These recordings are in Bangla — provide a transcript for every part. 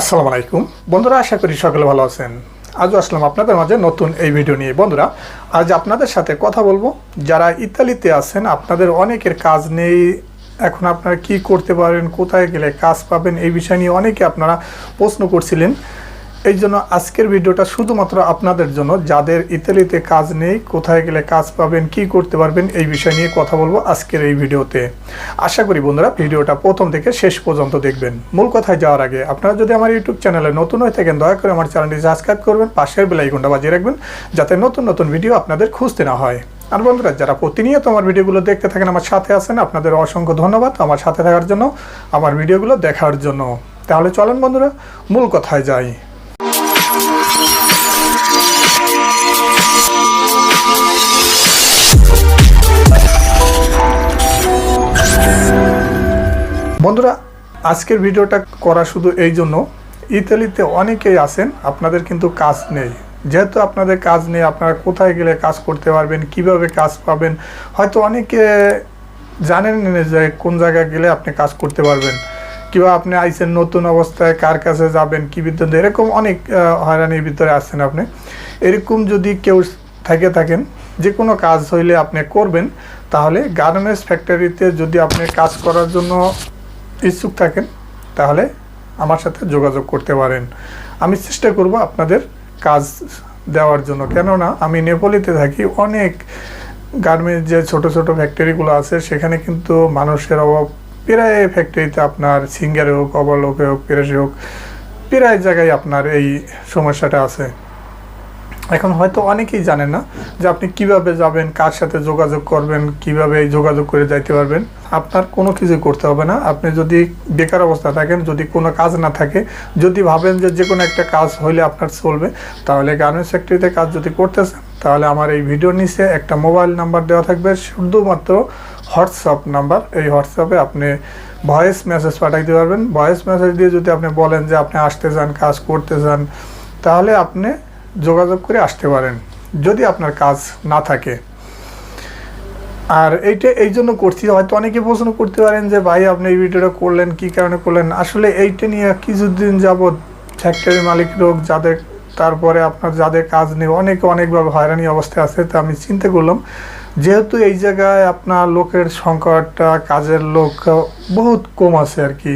আসসালামু আলাইকুম। বন্ধুরা, আশা করি সকলে ভালো আছেন। আজও আসলাম আপনাদের মাঝে নতুন এই ভিডিও নিয়ে। বন্ধুরা, আজ আপনাদের সাথে কথা বলব। যারা ইতালিতে আছেন, আপনাদের অনেকের কাজ নেই। এখন আপনারা কি করতে পারেন, কোথায় গেলে কাজ পাবেন, এই বিষয় নিয়ে অনেকে আপনারা প্রশ্ন করছিলেন। এই জন্য আজকের ভিডিওটা শুধুমাত্র আপনাদের জন্য। যাদের ইতালিতে কাজ নেই, কোথায় গেলে কাজ পাবেন, কি করতে পারবেন, এই বিষয় নিয়ে কথা বলব আজকের এই ভিডিওতে। আশা করি বন্ধুরা ভিডিওটা প্রথম থেকে শেষ পর্যন্ত দেখবেন। মূল কথায় যাওয়ার আগে আপনারা যদি আমার ইউটিউব চ্যানেলে নতুন হয়ে থাকেন, দয়া করে আমার চ্যানেলটি সাবস্ক্রাইব করবেন, পাশের বেল আইকনটা বাজিয়ে রাখবেন, যাতে নতুন নতুন ভিডিও আপনাদের খুঁজতে না হয়। আর বন্ধুরা, যারা প্রতিনিয়ত আমার ভিডিওগুলো দেখতে থাকেন, আমার সাথে আছেন, আপনাদের অসংখ্য ধন্যবাদ আমার সাথে থাকার জন্য, আমার ভিডিওগুলো দেখার জন্য। তাহলে চলেন বন্ধুরা, মূল কথায় যাই। বন্ধুরা, আজকের ভিডিওটা করা শুধু এই জন্য। ইতালিতে অনেকেই আছেন, আপনাদের কিন্তু কাজ নেই। যেহেতু আপনাদের কাজ নেই, আপনারা কোথায় গেলে কাজ করতে পারবেন, কীভাবে কাজ পাবেন, হয়তো অনেকে জানেন যে কোন জায়গায় গেলে আপনি কাজ করতে পারবেন। কিংবা আপনি আইসেন নতুন অবস্থায়, কার কাছে যাবেন, কি বিদ্যুৎ, এরকম অনেক হয়রানির ভিতরে আসছেন আপনি। এরকম যদি কেউ থেকে থাকেন যে কোনো কাজ হইলে আপনি করবেন, তাহলে গার্মেন্টস ফ্যাক্টরিতে যদি আপনি কাজ করার জন্য ইচ্ছুক থাকেন, তাহলে আমার সাথে যোগাযোগ করতে পারেন। আমি চেষ্টা করব আপনাদের কাজ দেওয়ার জন্য। কেননা আমি নেপালিতে থাকি, অনেক গার্মেন্টস যে ছোট ছোট ফ্যাক্টরিগুলো আছে, সেখানে কিন্তু মানুষের অভাব প্রায় ফ্যাক্টরিতে আপনার সিঙ্গারে হোক অবলোকে হোক প্রেসে হোক, প্রায় জায়গায় আপনার এই সমস্যাটা আছে। এখন হয়তো অনেকেই জানেন না যে আপনি কীভাবে যাবেন, কার সাথে যোগাযোগ করবেন, কীভাবে যোগাযোগ করে যাইতে পারবেন। আপনার কোনো কিছু করতে হবে না। আপনি যদি বেকার অবস্থা থাকেন, যদি কোনো কাজ না থাকে, যদি ভাবেন যে যে কোনো একটা কাজ হইলে আপনার চলবে, তাহলে গার্মেন্টস ফ্যাক্টরিতে কাজ যদি করতেছেন, তাহলে আমার এই ভিডিওর নিচে একটা মোবাইল নাম্বার দেওয়া থাকবে, শুধুমাত্র হোয়াটসঅ্যাপ নাম্বার এই হোয়াটসঅ্যাপে আপনি ভয়েস মেসেজ পাঠাইতে পারবেন। ভয়েস মেসেজ দিয়ে যদি আপনি বলেন যে আপনি আসতে চান, কাজ করতে চান, তাহলে আপনি যোগাযোগ করে আসতে পারেন। যদি আপনার কাজ না থাকে আর এইটা, এই জন্য করছি। হয়তো অনেকে প্রশ্ন করতে পারেন যে, ভাই, আপনি এই ভিডিওটা করলেন, কি কারণে করলেন? আসলে এইটা নিয়ে কিছুদিন যাবৎ ফ্যাক্টরি মালিক লোক যাদের, তারপরে আপনার যাদের কাজ নেই অনেকে, অনেকভাবে হয়রানি অবস্থায় আছে, তা আমি চিন্তা করলাম। যেহেতু এই জায়গায় আপনার লোকের সংকটটা কাজের লোক বহুত কম আছে আর কি।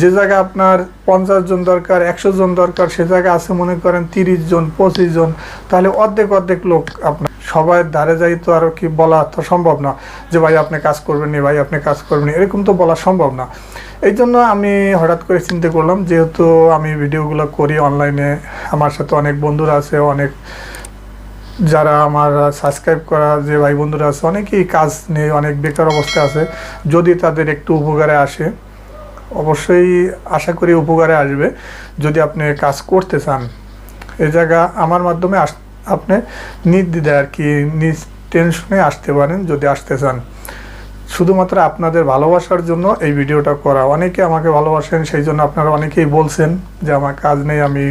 যে জায়গায় আপনার পঞ্চাশ জন দরকার, একশো জন দরকার, সে জায়গায় আছে মনে করেন তিরিশ জন, পঁচিশ জন, তাহলে অর্ধেক অর্ধেক লোক আপনার সবাই ধারে যাই তো আর কি বলা তো সম্ভব না যে ভাই আপনি কাজ করবেন নি ভাই আপনি কাজ করবেন এরকম তো বলা সম্ভব না। এই জন্য আমি হঠাৎ করে চিন্তা করলাম, যেহেতু আমি ভিডিওগুলো করি অনলাইনে, আমার সাথে অনেক বন্ধুরা আছে, অনেক যারা আমার সাবস্ক্রাইব করা যে ভাই বন্ধুরা আছে, অনেকেই কাজ নেই অনেক বেকার অবস্থায় আছে। যদি তাদের একটু উপকারে আসে, অবশ্যই আশা করি উপকারে আসবে। যদি আপনি কাজ করতে চান, এ জায়গা আমার মাধ্যমে আস আপনি নির্দ্বিধায় আর কি নিজ টেনশনে আসতে পারেন যদি আসতে চান। শুধুমাত্র আপনাদের ভালোবাসার জন্য এই ভিডিওটা করা। অনেকে আমাকে ভালোবাসেন, সেই জন্য আপনারা অনেকেই বলছেন যে, আমার কাজ নেই, আমি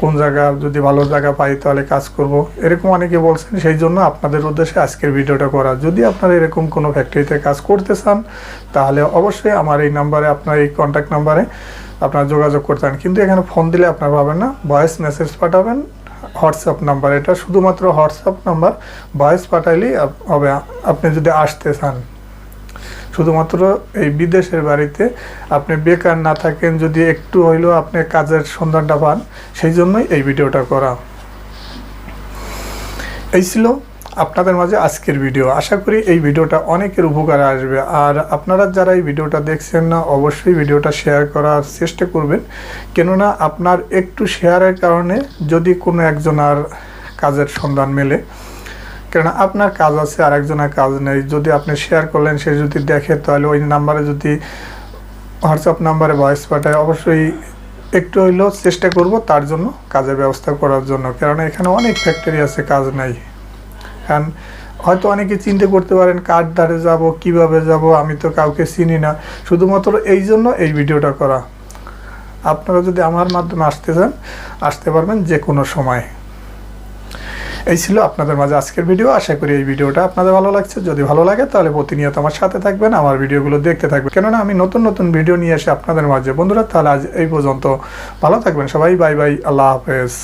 কোন জায়গা যদি ভালো জায়গা পাই তাহলে কাজ করব। এরকম অনেকে বলছেন, সেই জন্য আপনাদের উদ্দেশ্যে আজকের ভিডিওটা করা। যদি আপনারা এরকম কোনো ফ্যাক্টরিতে কাজ করতে চান, তাহলে অবশ্যই আমার এই নাম্বারে, আপনার এই কন্ট্যাক্ট নাম্বারে আপনারা যোগাযোগ করতে কিন্তু এখানে ফোন দিলে আপনারা পাবেন না ভয়েস মেসেজ পাঠাবেন। হোয়াটসঅ্যাপ নাম্বার, এটা শুধুমাত্র হোয়াটসঅ্যাপ নাম্বার, ভয়েস পাঠাইলেই হবে। আপনি যদি আসতে চান, শুধুমাত্র এই বিদেশের বাড়িতে আপনি বেকার না থাকেন, যদি একটু হইলেও আপনি কাজের সন্ধানটা পান, সেই জন্যই এই ভিডিওটা করা। এই ছিল আপনাদের মাঝে আজকের ভিডিও। আশা করি এই ভিডিওটা অনেকের উপকারে আসবে। আর আপনারা যারা এই ভিডিওটা দেখছেন না, অবশ্যই ভিডিওটা শেয়ার করার চেষ্টা করবেন। কেননা আপনার একটু শেয়ারের কারণে যদি কোনো একজন আর কাজের সন্ধান মেলে, কেননা আপনার কাজ আছে আর একজনের কাজ নেই, যদি আপনি শেয়ার করলেন, সে যদি দেখে, তাহলে ওই নাম্বারে যদি হোয়াটসঅ্যাপ নাম্বারে ভয়েস পাঠায়, অবশ্যই একটু হইলেও চেষ্টা করব তার জন্য কাজের ব্যবস্থা করার জন্য। কেননা এখানে অনেক ফ্যাক্টরি আছে, কাজ নাই। কারণ হয়তো অনেকে চিন্তা করতে পারেন, কার ধারে যাব, কীভাবে যাব, আমি তো কাউকে চিনি না। শুধুমাত্র এই জন্য এই ভিডিওটা করা। আপনারা যদি আমার মাধ্যমে আসতে চান, আসতে পারবেন যে কোনো সময়। এই ছিল আপনাদের মাঝে আজকের ভিডিও। আশা করি এই ভিডিওটা আপনাদের ভালো লাগছে। যদি ভালো লাগে, তাহলে প্রতিনিয়ত আমার সাথে থাকবেন, আমার ভিডিওগুলো দেখতে থাকবেন। কেননা আমি নতুন নতুন ভিডিও নিয়ে এসে আপনাদের মাঝে। বন্ধুরা, তাহলে আজ এই পর্যন্ত ভালো থাকবেন সবাই। Bye bye. আল্লাহ হাফেজ।